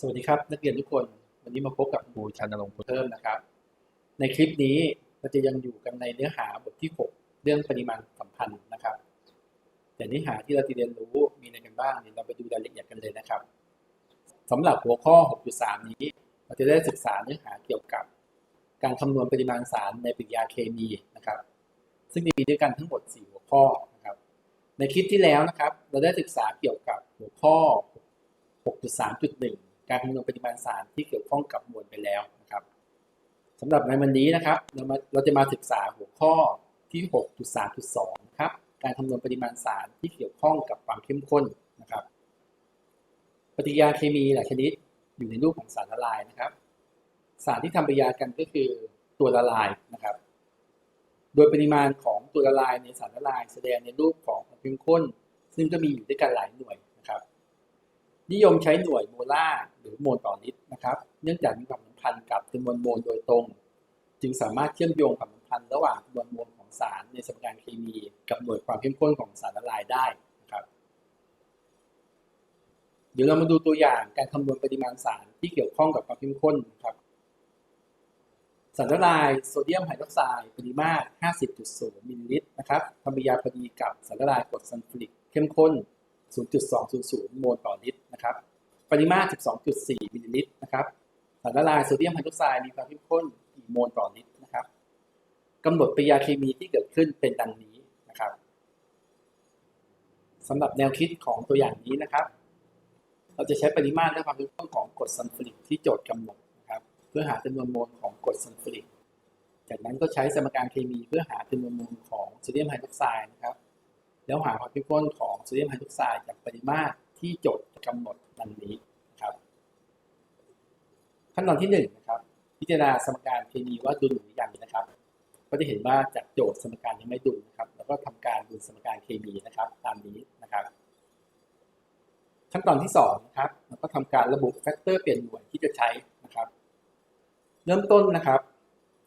สวัสดีครับ นักเรียนทุกคน วันนี้มาพบกับครูชันนรงค์พุเพิ่มนะครับ ในคลิปนี้เราจะยังอยู่กันในเนื้อหาบทที่ 6 เรื่องปริมาณสัมพันธ์นะครับ แต่เนื้อหาที่เราจะเรียนรู้มีอะไรกันบ้างเนี่ยเราไปดูรายละเอียดกันเลยนะครับสำหรับหัวข้อ 6.3 นี้ เราจะได้ศึกษาเนื้อหาเกี่ยวกับ การคำนวณปริมาณสารในปฏิกิริยาเคมีนะครับ ซึ่งมีด้วยกันทั้งหมด 4 หัวข้อนะครับ ในคลิปที่แล้วนะครับ เราได้ศึกษาเกี่ยวกับหัวข้อ 6.3.1 การคำนวณปริมาณสารที่เกี่ยวข้องกับมวลไปแล้วนะครับสำหรับในวันนี้นะครับเรามาเราจะมาศึกษาหัวข้อที่ 6.3.2ครับการคำนวณปริมาณสารที่เกี่ยวข้องกับความเข้มข้นนะครับ ปฏิกิริยาเคมีหลายชนิดอยู่ในรูปของสารละลายนะครับ สารที่ทำปฏิกิริยากันก็คือตัวละลายนะครับ โดยปริมาณของตัวละลายในสารละลาย แสดงในรูปของความเข้มข้น ซึ่งก็มีอยู่ด้วยกันหลายหน่วย นิยมใช้หน่วยโมลาร์หรือโมลต่อลิตรนะครับ เนื่องจากมีความสัมพันธ์กับจำนวนโมลโดยตรง จึงสามารถเชื่อมโยงความสัมพันธ์ระหว่างจำนวนโมลของสารในสมการเคมี กับหน่วยความเข้มข้นของสารละลายได้นะครับ เดี๋ยวเรามาดูตัวอย่างการคำนวณปริมาณสารที่เกี่ยวข้องกับความเข้มข้นครับ สารละลายโซเดียมไฮดรอกไซด์ปริมาตร 50.0มิลลิลิตรนะครับทำปฏิกิริยาพอดีกับสารละลายกรดซัลฟูริกเข้มข้น 0.200 โมลต่อลิตรนะครับ ปริมาตร 12.4 มิลลิลิตรนะครับ สารละลายโซเดียมไฮดรอกไซด์มีความเข้มข้นกี่โมลต่อลิตรนะครับกำหนดปฏิกิริยาเคมีที่เกิดขึ้นเป็นดังนี้นะครับสำหรับแนวคิดของตัวอย่างนี้นะครับ เราจะใช้ปริมาตรและความเข้มข้นของกรดซัลฟูริกที่โจทย์กำหนดนะครับ เพื่อหาจำนวนโมลของกรดซัลฟูริก จากนั้นก็ใช้สมการเคมีเพื่อหาจำนวนโมลของโซเดียมไฮดรอกไซด์นะครับ แล้วหาความเข้มข้นของโซเดียมไฮดรอกไซด์จากปริมาตรที่โจทย์กำหนดดังนี้นะครับ ขั้นตอนที่1นงนะครับพิจารณาสมการเคมีว่าดุลหรือยังนะครับ ก็จะเห็นว่าจากโจทย์สมการยังไม่ดุลนะครับ แล้วก็ทำการดุลสมการเคมีนะครับ ตามนี้นะครับ ขั้นตอนที่2นะครับเราก็ทำการระบุแฟกเตอร์เปลี่ยนหน่วยที่จะใช้นะครับ เริ่มต้นนะครับ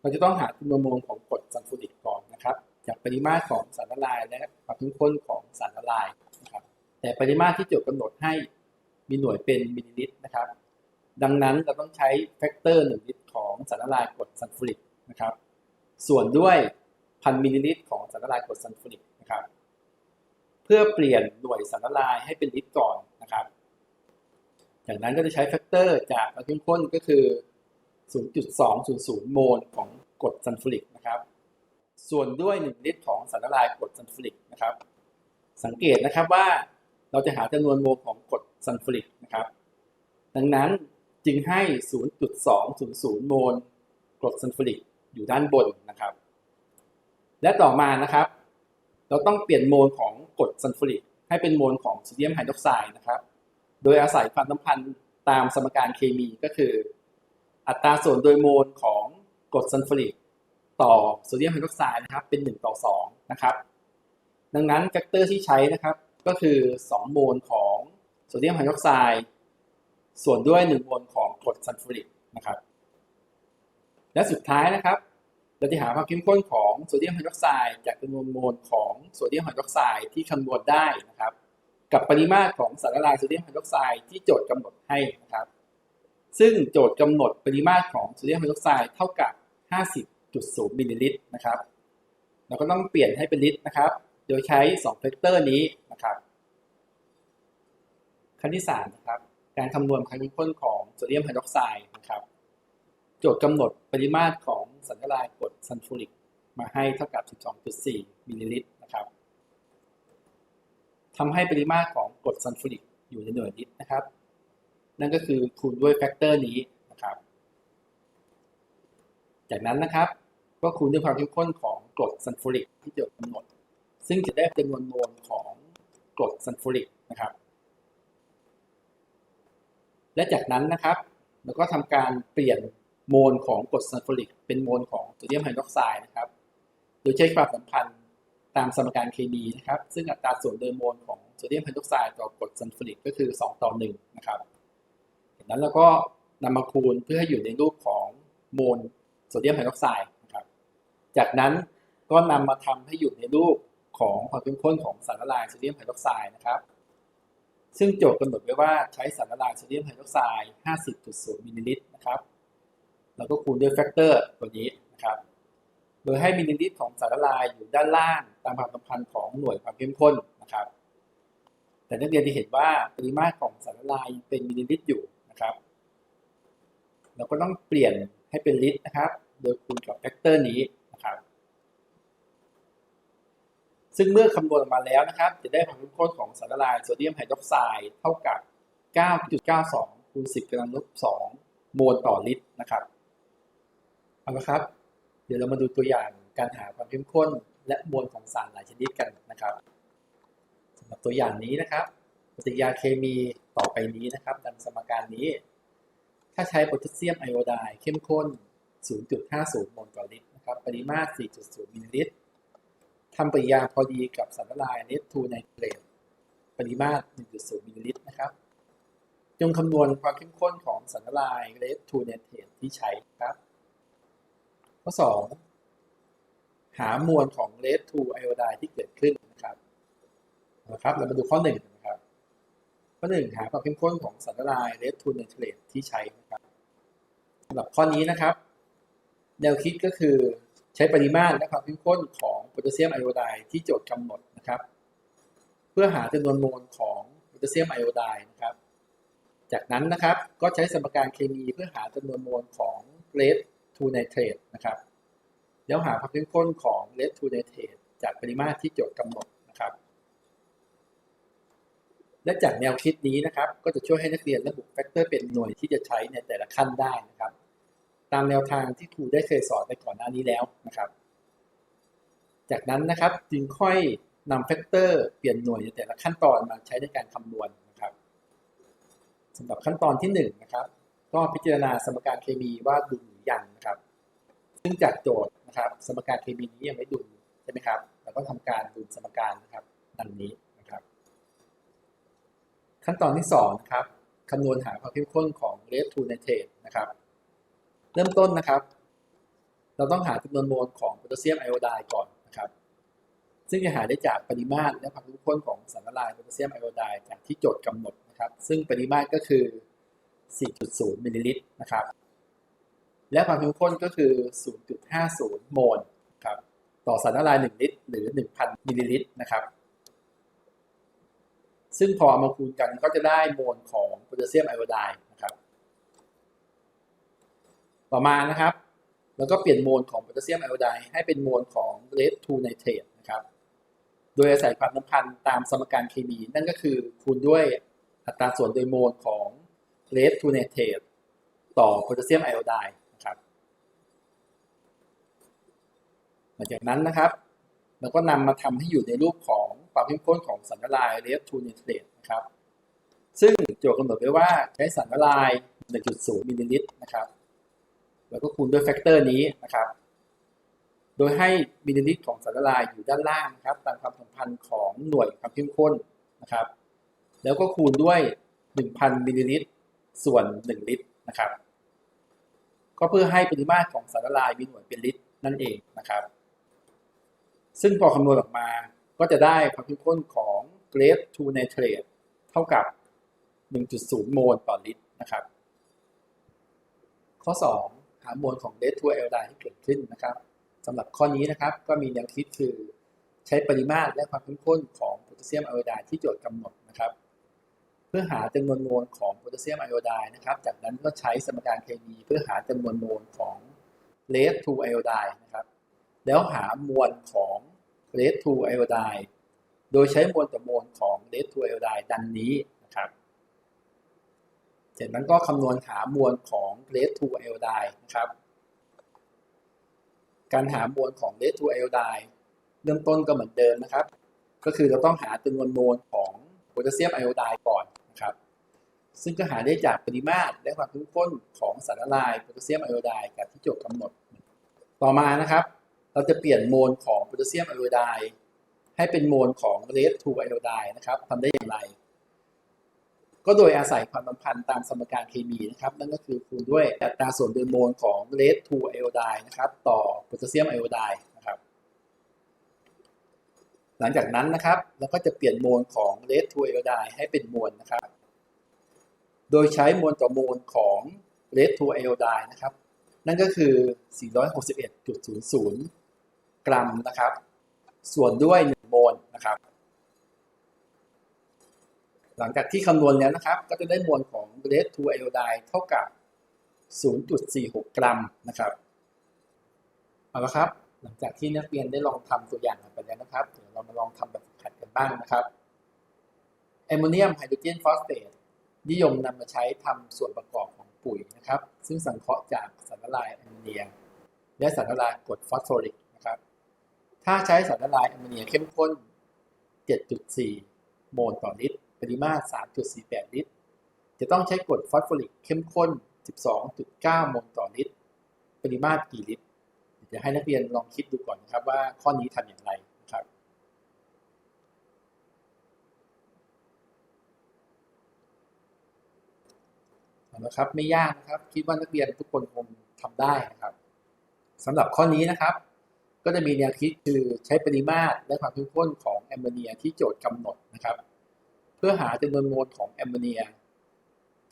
เราจะต้องหาจำนวนโมลของกรดซัลฟูริกก่อนนะครับ จากปริมาตรของสารละลาย และความเข้มข้นของสารละลายนะครับแต่ปริมาตรที่โจทย์กำหนดให้มีหน่วยเป็นมิลลิลิตรนะครับ ดังนั้นเราต้องใช้แฟกเตอร์1ลิตรของสารละลายกรดซัลฟูริกนะครับ ส่วนด้วยพันมิลลิลิตรของสารละลายกรดซัลฟูริกนะครับ เพื่อเปลี่ยนหน่วยสารละลายให้เป็นลิตรก่อนนะครับ จากนั้นก็จะใช้แฟกเตอร์จากความเข้มข้นก็คือ 0.200 โมลของกรดซัลฟูริกนะครับ ส่วนด้วย 1 ลิตรของสารละลายกรดซัลฟูริกนะครับ สังเกตนะครับว่าเราจะหาจำนวนโมลของกรดซัลฟูริกนะครับ ดังนั้นจึงให้ 0.200 โมลกรดซัลฟูริกอยู่ด้านบนนะครับ และต่อมานะครับ เราต้องเปลี่ยนโมลของกรดซัลฟูริกให้เป็นโมลของโซเดียมไฮดรอกไซด์นะครับ โดยอาศัยความสัมพันธ์ตามสมการเคมีก็คือ อัตราส่วนโดยโมลของกรดซัลฟูริก ต่อโซเดียมไฮดรอกไซด์นะครับเป็น 1 ต่อ 2 นะครับ ดังนั้นแฟกเตอร์ที่ใช้นะครับก็คือ 2 โมลของโซเดียมไฮดรอกไซด์ส่วนด้วย 1 โมลของกรดซัลฟูริกนะครับ และสุดท้ายนะครับเราจะหาความเข้มข้นของโซเดียมไฮดรอกไซด์จากจำนวนโมลของโซเดียมไฮดรอกไซด์ที่คำนวณได้นะครับ กับปริมาตรของสารละลายโซเดียมไฮดรอกไซด์ที่โจทย์กำหนดให้นะครับ ซึ่งโจทย์กำหนดปริมาตรของโซเดียมไฮดรอกไซด์เท่ากับ 50.0มิลลิลิตรนะครับ เราก็ต้องเปลี่ยนให้เป็นลิตรนะครับ โดยใช้2เฟกเตอร์นี้นะครับ ขั้นที่3นะครับ การคำนวณความเข้มข้นของโซเดียมไฮดรอกไซด์นะครับ โจทย์กำหนดปริมาตรของสารละลายกรดซัลฟูริกมาให้เท่ากับ 12.4มิลลิลิตรนะครับทำให้ปริมาตรของกรดซัลฟูริกอยู่ในหน่วยลิตรนะครับ นั่นก็คือคูณด้วยแฟกเตอร์นี้นะครับ จากนั้นนะครับ ก็คูณด้วยความเข้มข้นของกรดซัลฟูริกที่โจทย์กำหนด ซึ่งจะได้จำนวนโมลของกรดซัลฟูริกนะครับ และจากนั้นนะครับเราก็ทำการเปลี่ยนโมลของกรดซัลฟูริกเป็นโมลของโซเดียมไฮดรอกไซด์นะครับ โดยใช้ความสัมพันธ์ตามสมการเคมีนะครับ ซึ่งอัตราส่วนโดยโมลของโซเดียมไฮดรอกไซด์ต่อกรดซัลฟูริกก็คือ 2 ต่อ 1 นะครับจากนั้นเราก็นำมาคูณเพื่อให้อยู่ในรูปของโมลโซเดียมไฮดรอกไซด์ จากนั้นก็นำมาทำให้อยู่ในรูปของความเข้มข้นของสารละลายโซเดียมไฮดรอกไซด์นะครับ ซึ่งโจทย์กำหนดไว้ว่าใช้สารละลายโซเดียมไฮดรอกไซด์ 50.0 มิลลิลิตรนะครับ แล้วก็คูณด้วยแฟกเตอร์ตัวนี้นะครับ โดยให้มิลลิลิตรของสารละลายอยู่ด้านล่างตามความสัมพันธ์ของหน่วยความเข้มข้นนะครับ แต่นักเรียนจะเห็นว่าปริมาตรของสารละลายเป็นมิลลิลิตรอยู่นะครับ เราก็ต้องเปลี่ยนให้เป็นลิตรนะครับ โดยคูณกับแฟกเตอร์นี้นะครับ ซึ่งเมื่อคำนวณออกมาแล้วนะครับ จะได้ความเข้มข้นของสารละลายโซเดียมไฮดรอกไซด์เท่ากับ 9.92คูณ10กำลังลบ2โมลต่อลิตรนะครับเอาละครับ เดี๋ยวเรามาดูตัวอย่างการหาความเข้มข้น และมวลของสารหลายชนิดกันนะครับสำหรับตัวอย่างนี้นะครับปฏิกิริยาเคมีต่อไปนี้นะครับดังสมการนี้ ถ้าใช้โพแทสเซียมไอโอไดด์เข้มข้น 0.50 โมลต่อลิตรนะครับ ปริมาตร 4.0 มิลลิลิตร ทำปฏิกิริยาพอดีกับสารละลายเนตทูไนเตรตปริมาตร 1.0 มิลลิลิตรนะครับ จงคำนวณความเข้มข้นของสารละลายเรดทูไนเตรตที่ใช้ครับ ข้อ 2 หามวลของเรดทูไอโอไดด์ที่เกิดขึ้นนะครับนะครับเรามาดูข้อ 1 นะครับ ข้อ 1 หาความเข้มข้นของสารละลายเรดทูไนเตรตที่ใช้นะครับสำหรับข้อนี้นะครับ แนวคิดก็คือใช้ปริมาตรและความเข้มข้นของ โพแทสเซียมไอโอไดด์ที่โจทย์กำหนดนะครับ เพื่อหาจำนวนโมลของโพแทสเซียมไอโอไดด์นะครับ จากนั้นนะครับก็ใช้สมการเคมีเพื่อหาจำนวนโมลของเรดทูไนเตรตนะครับ แล้วหาความเข้มข้นของเรดทูไนเตรตจากปริมาตรที่โจทย์กำหนดนะครับ และจากแนวคิดนี้นะครับ ก็จะช่วยให้นักเรียนระบุแฟกเตอร์เป็นหน่วยที่จะใช้ในแต่ละขั้นได้นะครับ ตามแนวทางที่ครูได้เคยสอนไปก่อนหน้านี้แล้วนะครับ จากนั้นนะครับจึงค่อยนำแฟกเตอร์เปลี่ยนหน่วยในแต่ละขั้นตอนมาใช้ในการคำนวณนะครับสำหรับขั้นตอนที่1นงนะครับก็พิจารณาสมการเคมีว่าดุลหรือยังนะครับ ซึ่งจากโจทย์นะครับ สมการเคมีนี้ยังไม่ดุลใช่ไหมครับเราก็ทำการดุลสมการนะครับดังนี้นะครับ ขั้นตอนที่2นะครับคำนวณหาความเข้มข้นของเรดทูไนเตรตนะครับ เริ่มต้นนะครับ เราต้องหาจำนวนโมลของโพแทสเซียมไอโอไดด์ก่อน ครับ ซึ่งจะหาได้จากปริมาตรและความเข้มข้นของสารละลายโพแทสเซียมไอโอไดด์จากที่โจทย์กำหนดนะครับ ซึ่งปริมาตรก็คือ 4.0มิลลิลิตรนะครับ และความเข้มข้นก็คือ 0.50 โมลครับต่อสารละลาย 1 ลิตร หรือ 1,000มิลลิลิตรนะครับซึ่งพอเอามาคูณกันก็จะได้โมลของโพแทสเซียมไอโอไดด์นะครับ ต่อมานะครับ แล้วก็เปลี่ยนโมลของโพแทสเซียมไอโอไดด์ให้เป็นโมลของเลดทูไนเตรตนะครับโดยอาศัยความสัมพันธ์ตามสมการเคมี นั่นก็คือคูณด้วยอัตราส่วนโดยโมลของเลดทูไนเตรตต่อโพแทสเซียมไอโอไดด์นะครับหลังจากนั้นนะครับเราก็นำมาทำให้อยู่ในรูปของความเข้มข้นของสารละลายเลดทูไนเตรตนะครับซึ่งโจทย์กำหนดไว้ว่าใช้สารละลาย 1.0มิลลิลิตรนะครับ แล้วก็คูณด้วยแฟกเตอร์นี้นะครับ โดยให้มิลลิลิตรของสารละลายอยู่ด้านล่างนะครับ ตามความสัมพันธ์ของหน่วยความเข้มข้นนะครับ แล้วก็คูณด้วย 1,000มิลลิลิตรส่วน 1 ลิตรนะครับ ก็เพื่อให้ปริมาตรของสารละลายมีหน่วยเป็นลิตรนั่นเองนะครับ ซึ่งพอคำนวณออกมาก็จะได้ความเข้มข้นของเกรดทูไนเตรตเท่ากับ 1.0 โมลต่อลิตรนะครับ ข้อ 2 หามวลของเดทูไอโอไดที่เกิดขึ้นนะครับสำหรับข้อนี้นะครับก็มีแนวคิดคือใช้ปริมาตรและความเข้มข้นของโพแทสเซียมไอโอไดที่โจทย์กำหนดนะครับ เพื่อหาจำนวนโมลของโพแทสเซียมไอโอไดนะครับ จากนั้นก็ใช้สมการเคมีเพื่อหาจำนวนโมลของเลดทูไอโอไดนะครับ แล้วหามวลของเลดทูไอโอไดโดยใช้มวลต่อมวลของเลดทูไอโอไดดังนี้ นะครับจากนั้นก็คำนวณหามวลของเลดทูไอโอไดนะครับ การหามวลของเลดทูไอโอไดเริ่มต้นก็เหมือนเดิมนะครับ ก็คือเราต้องหาจำนวนโมลของโพแทสเซียมไอโอไดก่อนนะครับซึ่งก็หาได้จากปริมาตรและความเข้มข้นของสารละลายโพแทสเซียมไอโอไดกับที่โจทย์กำหนด ต่อมานะครับ เราจะเปลี่ยนโมลของโพแทสเซียมไอโอไดให้เป็นโมลของเลดทูไอโอไดนะครับทำได้อย่างไร ก็โดยอาศัยความสัมพันธ์ตามสมการเคมีนะครับนั่นก็คือคูณด้วยอัตราส่วนโดยโมลของเลดทูไอโอไดนะครับต่อโพแทสเซียมไอโอไดนะครับหหลังจากนั้นนะครับเราก็จะเปลี่ยนโมลของเลสทูไอโอไดให้เป็นมวลนะครับ โดยใช้มวลต่อมวลของเลสทูไอโอไดนะครับนั่นก็คือ 461.00 กรัมนะครับ ส่วนด้วย 1 โมลนะครับ หลังจากที่คำนวณแล้วนะครับ ก็จะได้มวลของเลสทูไอโอไดเท่ากับ 0.46 กรัมนะครับเอาละครับ หลังจากที่นักเรียนได้ลองทำตัวอย่างกันไปแล้วนะครับเดี๋ยวเรามาลองทำแบบฝึกหัดกันบ้างนะครับแอมโมเนียมไฮโดรเจนฟอสเฟตนิยมนำมาใช้ทำส่วนประกอบของปุ๋ยนะครับ ซึ่งสังเคราะห์จากสารละลายแอมโมเนีย และสารละลายกรดฟอสฟอริกนะครับ ถ้าใช้สารละลายแอมโมเนียเข้มข้น 7.4 โมลต่อลิตร ปริมาตร 3.48 ลิตร จะต้องใช้กรดฟอสฟอริกเข้มข้น 12.9 โมลต่อลิตร ปริมาตรกี่ลิตรเดี๋ยวให้นักเรียนลองคิดดูก่อนนะครับว่าข้อนี้ทำอย่างไรนะครับเอาละครับไม่ยากนะครับ คิดว่านักเรียนทุกคนคงทำได้นะครับสำหรับข้อนี้นะครับก็จะมีแนวคิดคือใช้ปริมาตรและความเข้มข้นของแอมโมเนียที่โจทย์กำหนดนะครับ พื่อหาจำนวนโมลของแอมโมเนีย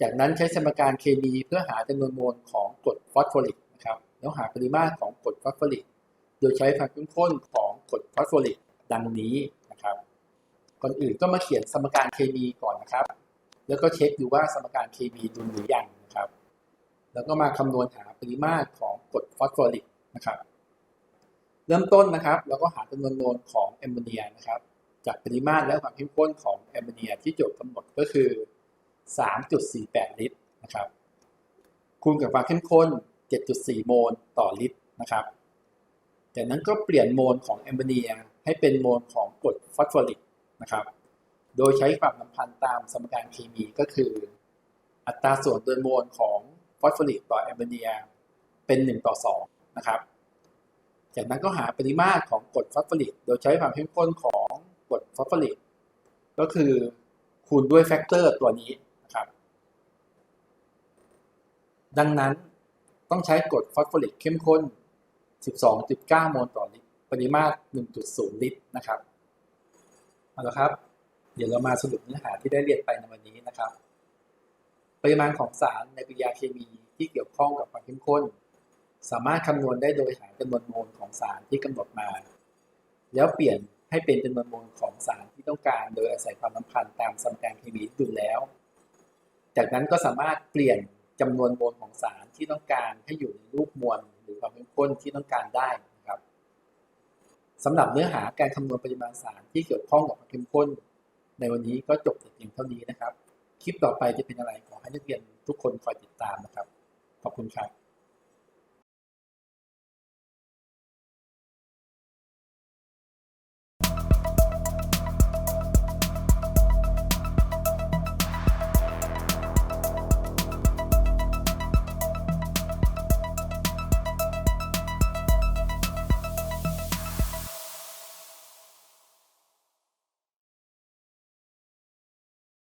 จากนั้นใช้สมการเคมีเพื่อหาจำนวนโมลของกรดฟอสฟอริกนะครับแล้วหาปริมาตรของกรดฟอสฟอริก โดยใช้ความเข้มข้นของกรดฟอสฟอริกดังนี้นะครับ ก่อนอื่นก็มาเขียนสมการเคมีก่อนนะครับ แล้วก็เช็คดูว่าสมการเคมีดุลหรือยังนะครับ แล้วก็มาคำนวณหาปริมาตรของกรดฟอสฟอริกนะครับ เริ่มต้นนะครับเราก็หาจำนวนโมลของแอมโมเนียนะครับ จากปริมาตรและความเข้มข้นของแอมโมเนียที่โจทย์กำหนดก็คือ 3.48 ลิตรนะครับคูณกับความเข้มข้น 7.4 โมลต่อลิตรนะครับจากนั้นก็เปลี่ยนโมลของแอมโมเนียให้เป็นโมลของกรดฟอสฟอริกนะครับ โดยใช้ความสัมพันธ์ตามสมการเคมีก็คือ อัตราส่วนโดยโมลของฟอสฟอริกต่อแอมโมเนียเป็น 1 ต่อ 2 นะครับ จากนั้นก็หาปริมาตรของกรดฟอสฟอริก โดยใช้ความเข้มข้นของ กรดฟอสฟอริกก็คือคูณด้วยแฟกเตอร์ตัวนี้นะครับ ดังนั้นต้องใช้กรดฟอสฟอริกเข้มข้น 12.9 โมลต่อลิตร ปริมาตร 1.0 ลิตรนะครับ เอาละครับ เดี๋ยวเรามาสรุปเนื้อหาที่ได้เรียนไปในวันนี้นะครับ ปริมาณของสารในปฏิกิริยาเคมีที่เกี่ยวข้องกับความเข้มข้น สามารถคำนวณได้โดยหาจำนวนโมลของสารที่กำหนดมา แล้วเปลี่ยน ให้เป็นจำนวนโมลของสารที่ต้องการ โดยอาศัยความสัมพันธ์ตามสมการเคมีดุลแล้ว จากนั้นก็สามารถเปลี่ยนจำนวนโมลของสารที่ต้องการให้อยู่ในรูปมวลหรือความเข้มข้นที่ต้องการได้นะครับสำหรับเนื้อหาการคำนวณปริมาณสารที่เกี่ยวข้องกับความเข้มข้น ในวันนี้ก็จบแต่เพียงเท่านี้นะครับ คลิปต่อไปจะเป็นอะไรขอให้นักเรียนทุกคนคอยติดตามนะครับ ขอบคุณครับ